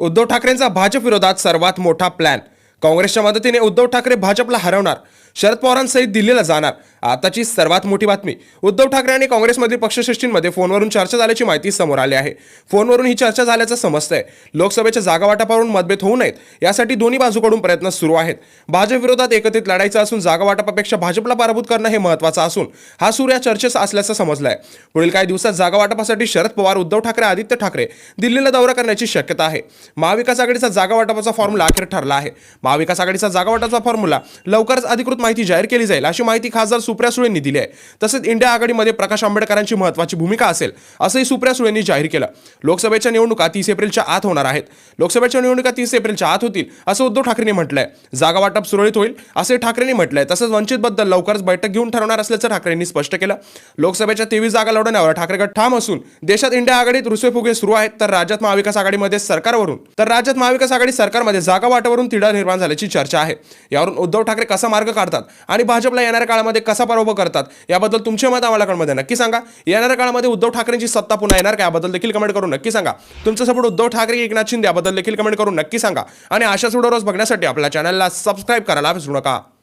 उद्धव ठाकरेंचा भाजप विरोधात सर्वात मोठा प्लॅन काँग्रेसच्या मदतीने उद्धव ठाकरे भाजपला हरवणार. शरद पवारांसहित दिल्लीला जाणार. आताची सर्वात मोठी बातमी. उद्धव ठाकरे आणि काँग्रेसमधील पक्षश्रेष्ठींमध्ये फोनवरून चर्चा झाल्याची माहिती समोर आली आहे. फोनवरून ही चर्चा झाल्याचं समजतंय. लोकसभेच्या जागा वाटपावरून मतभेद होऊ नयेत. यासाठी दोन्ही बाजूकडून प्रयत्न सुरू आहेत. भाजप विरोधात एकत्रित लढायचं असून जागा वाटपापेक्षा भाजपला पराभूत करणं हे महत्त्वाचं असून हा सूर या चर्चेचा असल्याचं समजलंय. पुढील काही दिवसात जागा वाटपासाठी शरद पवार उद्धव ठाकरे आदित्य ठाकरे दिल्लीला दौरा करण्याची शक्यता आहे. महाविकास आघाडीचा जागा वाटपाचा फॉर्म्युला अखेर ठरला आहे. महाविकास आघाडीचा जागा वाटपाचा फॉर्म्युला लवकरच अधिकृत माहिती जाहीर केली जाईल अशी माहिती खासदार सुप्रिया सुळेंनी दिली आहे. तसेच इंडिया आघाडीमध्ये प्रकाश आंबेडकरांची महत्वाची भूमिका असेल असंही सुप्रिया सुळेंनी जाहीर केलं. लोकसभेच्या निवडणुका तीस एप्रिलच्या आत होणार आहेत. लोकसभेच्या निवडणुका तीस एप्रिलच्या आत होतील असं उद्धव ठाकरेंनी म्हटलंय. जागा वाटप सुरळीत होईल असे ठाकरेंनी म्हटलंय. तसंच वंचितबद्दल लवकरच बैठक घेऊन ठरवणार असल्याचं ठाकरेंनी स्पष्ट केलं. लोकसभेच्या तेवीस जागा लढवण्यावर ठाकरे गट ठाम असून देशात इंडिया आघाडीत रुसवेफुगे सुरू आहेत तर राज्यात महाविकास आघाडीमध्ये सरकारवरून तर राज्यात महाविकास आघाडी सरकारमध्ये जागा वाटवरून तिढा निर्माण झाल्याची चर्चा आहे. यावरून उद्धव ठाकरे कसा मार्ग काढतात आणि भाजपला येणाऱ्या काळामध्ये कसा पराभव करतात याबद्दल तुमचे मत आम्हाला कमेंटमध्ये नक्की सांगा. येणाऱ्या काळामध्ये उद्धव ठाकरेंची सत्ता पुन्हा येणार का याबद्दल देखील कमेंट करून नक्की सांगा. तुमचं सपोर्ट उद्धव ठाकरे एकनाथ शिंदे याबद्दल देखील कमेंट करून नक्की सांगा. आणि अशाच व्हिडिओ रोज बघण्यासाठी आपल्या चॅनलला सबस्क्राईब करायला विसरू नका.